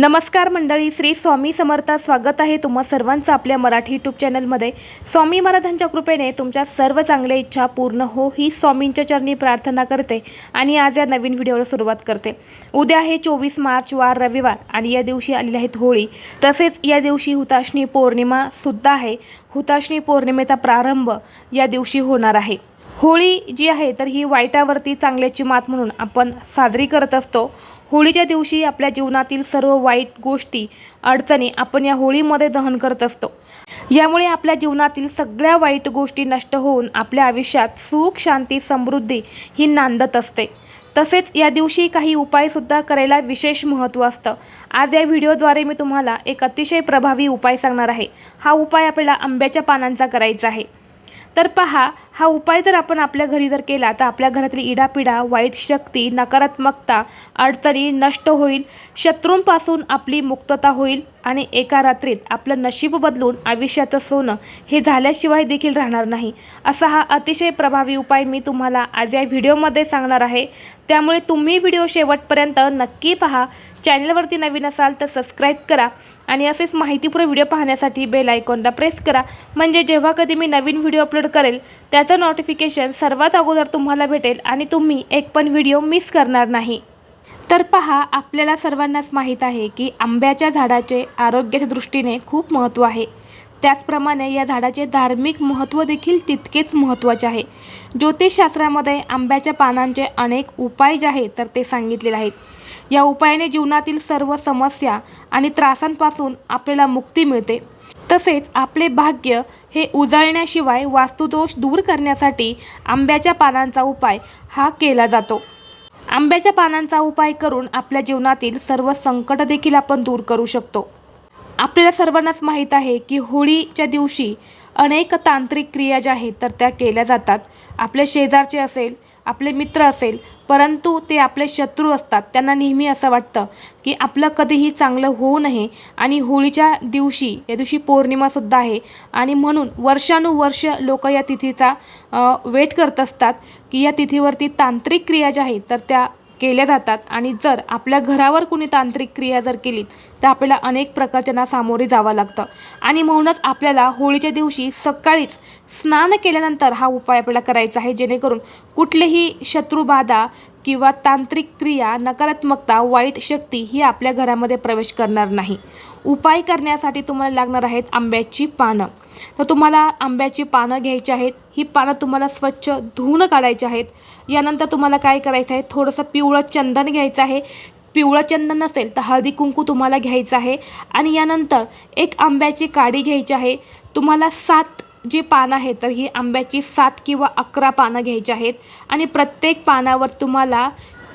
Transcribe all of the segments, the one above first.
नमस्कार मंडळी श्री स्वामी समर्थ स्वागत आहे तुम्हा सर्वांचं आपल्या मराठी यूट्यूब चॅनलमध्ये. स्वामी महाराजांच्या कृपेने तुमच्या सर्व चांगल्या इच्छा पूर्ण हो ही स्वामींच्या चरणी प्रार्थना करते आणि आज या नवीन व्हिडिओला सुरुवात करते. उद्या आहे चोवीस मार्च वार रविवार आणि या दिवशी आलेली आहेत होळी. तसेच या दिवशी हुताशनी पौर्णिमासुद्धा आहे. हुताशनी पौर्णिमेचा प्रारंभ या दिवशी होणार आहे. होळी जी आहे तर ही वाईटावरती चांगल्याची मात म्हणून आपण साजरी करत असतो. होळीच्या दिवशी आपल्या जीवनातील सर्व वाईट गोष्टी अडचणी आपण या होळीमध्ये दहन करत असतो. यामुळे आपल्या जीवनातील सगळ्या वाईट गोष्टी नष्ट होऊन आपल्या आयुष्यात सुख शांती समृद्धी ही नांदत असते. तसेच या दिवशी काही उपायसुद्धा करायला विशेष महत्त्व असतं. आज या व्हिडिओद्वारे मी तुम्हाला एक अतिशय प्रभावी उपाय सांगणार आहे. हा उपाय आपल्याला आंब्याच्या पानांचा करायचा आहे. तर पहा हा उपाय जर आपण आपल्या घरी जर केला तर आपल्या घरातील इडापिडा वाईट शक्ती नकारात्मकता अडचणी नष्ट होईल. शत्रूंपासून आपली मुक्तता होईल आणि एका रात्रीत आपलं नशीब बदलून आयुष्याचं सोनं हे झाल्याशिवाय देखील राहणार नाही. असा हा अतिशय प्रभावी उपाय मी तुम्हाला आज या व्हिडिओमध्ये सांगणार आहे. त्यामुळे तुम्ही व्हिडिओ शेवटपर्यंत नक्की पहा. चॅनलवरती नवीन असाल तर सबस्क्राईब करा. आणि असेच माहितीपूर्ण व्हिडिओ पाहण्यासाठी बेल आयकॉनला प्रेस करा. म्हणजे जेव्हा कधी मी नवीन व्हिडिओ अपलोड करेल त्याचं नोटिफिकेशन सर्वात अगोदर तुम्हाला भेटेल आणि तुम्ही एक पण व्हिडिओ मिस करणार नाही. तर पहा आपल्याला सर्वांनाच माहीत आहे की आंब्याच्या झाडाचे आरोग्याच्या दृष्टीने खूप महत्त्व आहे. त्याचप्रमाणे या झाडाचे धार्मिक महत्त्व देखील तितकेच महत्त्वाचे आहे. ज्योतिषशास्त्रामध्ये आंब्याच्या पानांचे अनेक उपाय जे आहेत तर ते सांगितलेले आहेत. या उपायाने जीवनातील सर्व समस्या आणि त्रासांपासून आपल्याला मुक्ती मिळते. तसेच आपले भाग्य हे उजळण्याशिवाय वास्तुदोष दूर करण्यासाठी आंब्याच्या पानांचा उपाय हा केला जातो. आंब्याच्या पानांचा उपाय करून आपल्या जीवनातील सर्व संकट देखील आपण दूर करू शकतो. आपल्याला सर्वांनाच माहीत आहे की होळीच्या दिवशी अनेक तांत्रिक क्रिया ज्या आहेत तर त्या केल्या जातात. आपले शेजारचे असेल आपले मित्र असेल परंतु ते आपले शत्रू असतात. त्यांना नेहमी असं वाटतं की आपलं कधीही चांगलं होऊ नये आणि होळीच्या दिवशी या दिवशी पौर्णिमासुद्धा आहे. आणि म्हणून वर्षानुवर्ष लोक या तिथीचा वेट करत असतात की या तिथीवरती तांत्रिक क्रिया ज्या आहेत तर त्या केल्या जातात आणि जर आपल्या घरावर कुणी तांत्रिक क्रिया जर केली तर आपल्याला अनेक प्रकारच्यांना सामोरे जावं लागतं. आणि म्हणूनच आपल्याला होळीच्या दिवशी सकाळीच स्नान केल्यानंतर हा उपाय आपल्याला करायचा आहे जेणेकरून कुठलेही शत्रुबाधा किंवा तांत्रिक क्रिया नकारात्मकता वाईट शक्ती ही आपल्या घरामध्ये प्रवेश करणार नाही. उपाय करण्यासाठी तुम्हाला लागणार आहेत आंब्याची पानं. तर तुम्हाला आंब्याची पानं घ्यायची आहेत. ही पानं तुम्हाला स्वच्छ धुवून काढायची आहेत. यानंतर तुम्हाला काय करायचं आहे? थोडंसं पिवळं चंदन घ्यायचं आहे. पिवळं चंदन नसेल तर हळदी कुंकू तुम्हाला घ्यायचं आहे. आणि यानंतर एक आंब्याची काडी घ्यायची आहे. तुम्हाला सात जी पानं आहेत तर ही आंब्याची सात किंवा अकरा पानं घ्यायची आहेत. आणि प्रत्येक पानावर तुम्हाला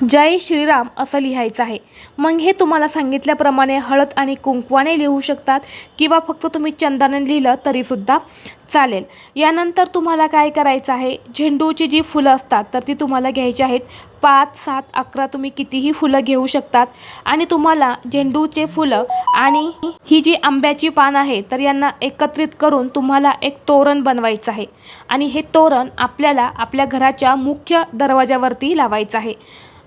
जय श्रीराम असं लिहायचं आहे. मग हे तुम्हाला सांगितल्याप्रमाणे हळद आणि कुंकवाने लिहू शकतात किंवा फक्त तुम्ही चंदनाने लिहिलं तरीसुद्धा. चालेल. यानंतर तुम्हाला काय करायचं आहे? झेंडूची जी फुलं असतात तर ती तुम्हाला घ्यायची आहेत. पाच सात अकरा तुम्ही कितीही फुलं घेऊ शकतात. आणि तुम्हाला झेंडूचे फुलं आणि ही जी आंब्याची पान आहे तर यांना एकत्रित करून तुम्हाला एक तोरण बनवायचं आहे. आणि हे तोरण आपल्याला आपल्या घराच्या मुख्य दरवाजावरती लावायचं आहे.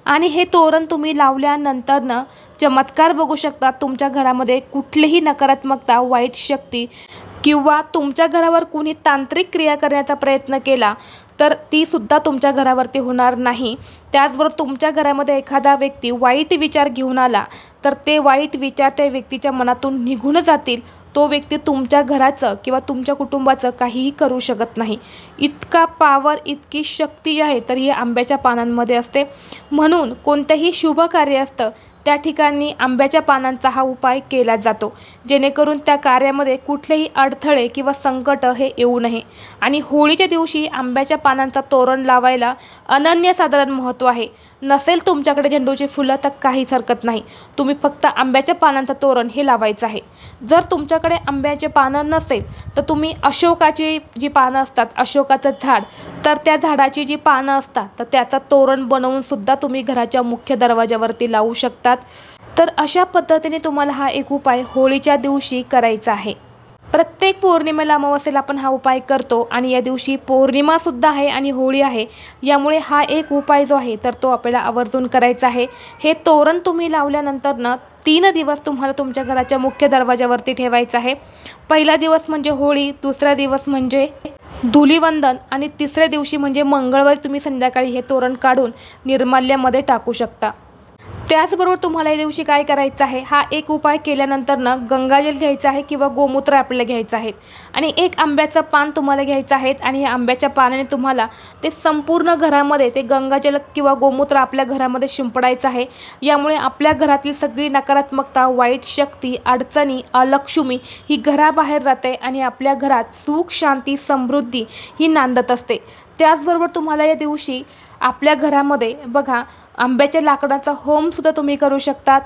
आणि हे तोरण तुम्ही लावल्यानंतरनं चमत्कार बघू शकता. तुमच्या घरामध्ये कुठलीही नकारात्मकता वाईट शक्ती किंवा तुमच्या घरावर कुणी तांत्रिक क्रिया करण्याचा प्रयत्न केला तर ती सुद्धा तुमच्या घरावरती होणार नाही. त्याचबरोबर तुमच्या घरामध्ये एखादा व्यक्ती वाईट विचार घेऊन आला तर ते वाईट विचार त्या व्यक्तीच्या मनातून निघून जातील. तो व्यक्ती तुमच्या घराचं किंवा तुमच्या कुटुंबाचं काहीही करू शकत नाही. इतका पावर इतकी शक्ती आहे तर ही आंब्याच्या पानांमध्ये असते. म्हणून कोणतंही शुभ कार्य असतं त्या ठिकाणी आंब्याच्या पानांचा हा उपाय केला जातो. जेणेकरून त्या कार्यामध्ये कुठलेही अडथळे किंवा संकट हे येऊ नये. आणि होळीच्या दिवशी आंब्याच्या पानांचा तोरण लावायला अनन्यसाधारण महत्त्व आहे. नसेल तुमच्याकडे झेंडूची फुलं तर काहीच हरकत नाही. तुम्ही फक्त आंब्याच्या पानांचं तोरण हे लावायचं आहे. जर तुमच्याकडे आंब्याचे पानं नसेल तर तुम्ही अशोकाची जी पानं असतात अशोकाचं झाड तर त्या झाडाची जी पानं असतात तर त्याचं तोरण बनवूनसुद्धा तुम्ही घराच्या मुख्य दरवाजावरती लावू शकतात. तर अशा पद्धतीने तुम्हाला हा एक उपाय होळीच्या दिवशी करायचा आहे. प्रत्येक पौर्णिमेला अमावस्येला आपण हा उपाय करतो आणि या दिवशी पौर्णिमासुद्धा आहे आणि होळी आहे. यामुळे हा एक उपाय जो आहे तर तो आपल्याला आवर्जून करायचा आहे. हे तोरण तुम्ही लावल्यानंतर ना तीन दिवस तुम्हाला तुमच्या घराच्या मुख्य दरवाजावरती ठेवायचं आहे. पहिला दिवस म्हणजे होळी दुसरा दिवस म्हणजे धुलीवंदन आणि तिसऱ्या दिवशी म्हणजे मंगळवारी तुम्ही संध्याकाळी हे तोरण काढून निर्माल्यामध्ये टाकू शकता. त्याचबरोबर तुम्हाला या दिवशी काय करायचं आहे? हा एक उपाय केल्यानंतर ना गंगाजल घ्यायचं आहे किंवा गोमूत्र आपल्याला घ्यायचं आहे. आणि एक आंब्याचं पान तुम्हाला घ्यायचं आहे आणि या आंब्याच्या पानाने तुम्हाला ते संपूर्ण घरामध्ये ते गंगाजल किंवा गोमूत्र आपल्या घरामध्ये शिंपडायचं आहे. यामुळे आपल्या घरातील सगळी नकारात्मकता वाईट शक्ती अडचणी अलक्ष्मी ही घराबाहेर जाते आणि आपल्या घरात सुख शांती समृद्धी ही नांदत असते. त्याचबरोबर तुम्हाला या दिवशी आपल्या घरामध्ये बघा आंब्याच्या लाकडाचा होमसुद्धा तुम्ही करू शकतात.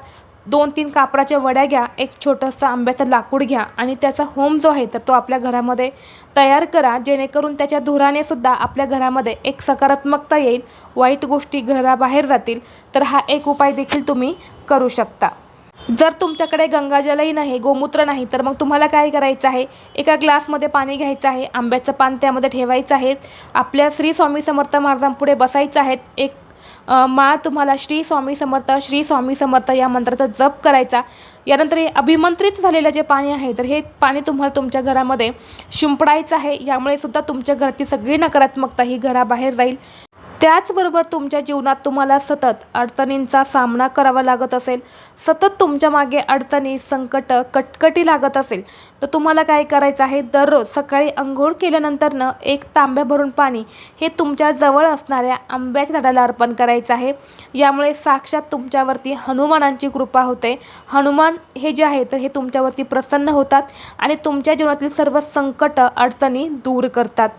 दोन तीन कापडाच्या वड्या घ्या एक छोटंसं आंब्याचं लाकूड घ्या आणि त्याचा होम जो आहे तर तो आपल्या घरामध्ये तयार करा. जेणेकरून त्याच्या धुराने सुद्धा आपल्या घरामध्ये एक सकारात्मकता येईल वाईट गोष्टी घराबाहेर जातील. तर हा एक उपाय देखील तुम्ही करू शकता. जर तुमच्याकडे गंगाजलही नाही गोमूत्र नाही तर मग तुम्हाला काय करायचं आहे? एका ग्लासमध्ये पाणी घ्यायचं आहे आंब्याचं पान त्यामध्ये ठेवायचं आहे. आपल्या श्री स्वामी समर्थ महाराजांपुढे बसायचं आहे. एक माळ तुम्हाला श्री स्वामी समर्थ श्री स्वामी समर्थ या मंत्राचा जप करायचा. यानंतर हे अभिमंत्रित झालेलं जे पाणी आहे तर हे पाणी तुम्हाला तुमच्या घरामध्ये शिंपडायचं आहे. यामुळे सुद्धा तुमच्या घरातील सगळी नकारात्मकता ही घराबाहेर जाईल. त्याचबरोबर तुमच्या जीवनात तुम्हाला सतत अडचणींचा सामना करावा लागत असेल सतत तुमच्या मागे अडचणी संकट कटकटी लागत असेल तर तुम्हाला काय करायचं आहे? दररोज सकाळी अंघोळ केल्यानंतरनं एक तांब्या भरून पाणी हे तुमच्या जवळ असणाऱ्या आंब्याच्या झाडाला अर्पण करायचं आहे. यामुळे साक्षात तुमच्यावरती हनुमानांची कृपा होते. हनुमान हे जे आहे तर हे तुमच्यावरती प्रसन्न होतात आणि तुमच्या जीवनातील सर्व संकट अडचणी दूर करतात.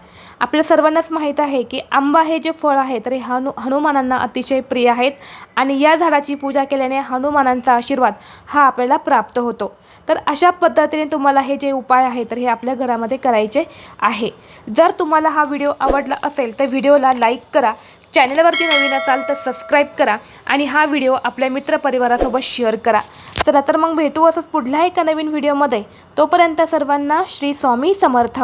आपल्या सर्वांनाच माहीत आहे की आंबा हे जे फळ आहे तर हे हनु हनुमानांना अतिशय प्रिय आहेत. आणि या झाडाची पूजा केल्याने हनुमानांचा आशीर्वाद हा आपल्याला प्राप्त होतो. तर अशा पद्धतीने तुम्हाला हे जे उपाय आहे तर हे आपल्या घरामध्ये करायचे आहे. जर तुम्हाला हा व्हिडिओ आवडला असेल तर व्हिडिओला लाईक करा. चॅनलवरती नवीन असाल तर सबस्क्राईब करा. आणि हा व्हिडिओ आपल्या मित्रपरिवारासोबत शेअर करा. चला तर मग भेटू असंच पुढल्या एका नवीन व्हिडिओमध्ये. तोपर्यंत सर्वांना श्री स्वामी समर्थ.